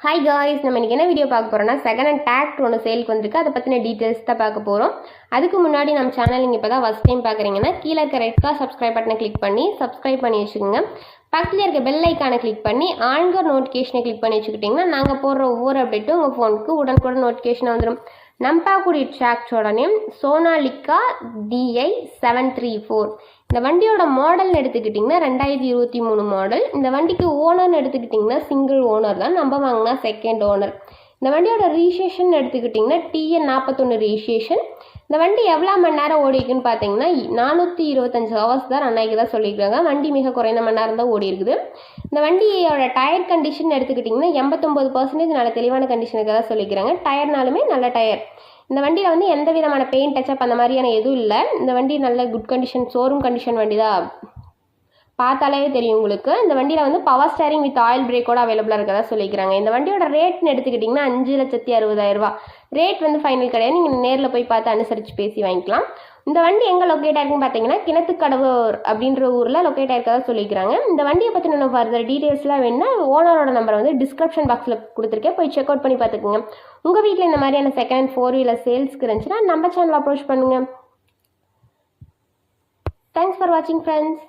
Hi guys நம்ம இன்றைக்கி என்ன வீடியோ பார்க்க போகிறோம்னா செகண்ட் ஹேண்ட் டேக்ட் ஒன்று சேலுக்கு வந்திருக்கு. அதை பற்றின டீட்டெயில்ஸ் தான் பார்க்க போகிறோம் அதுக்கு முன்னாடி நம்ம சேனல் நீங்கள் இப்போ தான் ஃபஸ்ட் டைம் பார்க்குறீங்கன்னா கீழே இருக்க ரெட் கார் சப்ஸ்கிரைப் பட்டனை கிளிக் பண்ணி சப்ஸ்கிரைப் பண்ணி வச்சுக்கோங்க. பக்கத்தில் இருக்க பெல் ஐக்கானை கிளிக் பண்ணி ஆன்கர் நோட்டிஃபிகேஷனை கிளிக் பண்ணி வச்சுக்கிட்டிங்கன்னா நாங்கள் போடுற ஒவ்வொரு அப்டேட்டும் உங்கள் ஃபோனுக்கு உடனுக்குடன் நோட்டிஃபிகேஷன் வந்துடும் நம்பாக்குடி பார்க்கக்கூடிய ட்ராக்ஸோட name Sonalika DI seven three four இந்த வண்டியோட மாடல்னு எடுத்துக்கிட்டிங்கன்னா ரெண்டாயிரத்தி இருபத்தி மூணு மாடல் இந்த வண்டிக்கு ஓனர்னு எடுத்துக்கிட்டிங்கன்னா சிங்கிள் ஓனர் தான். நம்ம வாங்கினா செகண்ட் ஓனர் இந்த வண்டியோட ரிஜிஸ்ட்ரேஷன் எடுத்துக்கிட்டிங்கன்னா டிஎன் நாற்பத்தொன்று ரிஜிஸ்ட்ரேஷன் இந்த வண்டி எவ்வளோ மணி நேரம் ஓடிருக்குன்னு பார்த்தீங்கன்னா நானூற்றி இருபத்தஞ்சு ஹவர்ஸ் தான் அன்னைக்கு தான் சொல்லியிருக்காங்க. வண்டி மிக குறைந்த மணி நேரம் தான் ஓடி இருக்குது இந்த வண்டியோட டயர் கண்டிஷன் எடுத்துக்கிட்டிங்கன்னா எண்பத்தொம்பது பர்சன்டேஜ் நல்ல தெளிவான கண்டிஷனுக்கு தான் சொல்லிக்கிறாங்க டயர்னாலுமே நல்ல டயர் இந்த வண்டியில் வந்து எந்த விதமான பெயிண்ட் டச்சப் அந்த மாதிரியான எதுவும் இல்லை. இந்த வண்டி நல்ல குட் கண்டிஷன் ஷோரூம் கண்டிஷன் வண்டி தான். பார்த்தாலே தெரியும் உங்களுக்கு. இந்த வண்டியில் வந்து பவர் ஸ்டேரிங் வித் ஆயில் பிரேக்கோட அவைலபிளாக இருக்கதா சொல்லிக்கிறாங்க இந்த வண்டியோட ரேட்னு எடுத்துக்கிட்டிங்கன்னா அஞ்சு லட்சத்தி அறுபதாயிரரூபா ரேட் வந்து ஃபைனல் கிடையாது. நீங்கள் நேரில் போய் பார்த்து அனுசரித்து பேசி வாங்கிக்கலாம். இந்த வண்டி எங்கே லொக்கேட் ஆயிருக்குன்னு பார்த்தீங்கன்னா கிணத்துக்கடவுர் அப்படின்ற ஊரில் லொக்கேட் ஆயிருக்கதா சொல்லிக்கிறாங்க இந்த வண்டியை பற்றி நம்ம ஃபர்தர் டீட்டெயில்ஸ்லாம் வேணுன்னா ஓனரோட நம்பர் வந்து டிஸ்கிரிப்ஷன் பாக்ஸில் கொடுத்துருக்கேன். போய் செக் அவுட் பண்ணி பார்த்துக்குங்க உங்கள் வீட்டில் இந்த மாதிரியான செகண்ட் ஃபோர் வீலர் சேல்ஸ்க்கு இருந்துச்சுன்னா நம்ம சேனல் அப்ரோச் பண்ணுங்கள் தேங்க்ஸ் ஃபார் வாட்சிங் ஃப்ரெண்ட்ஸ்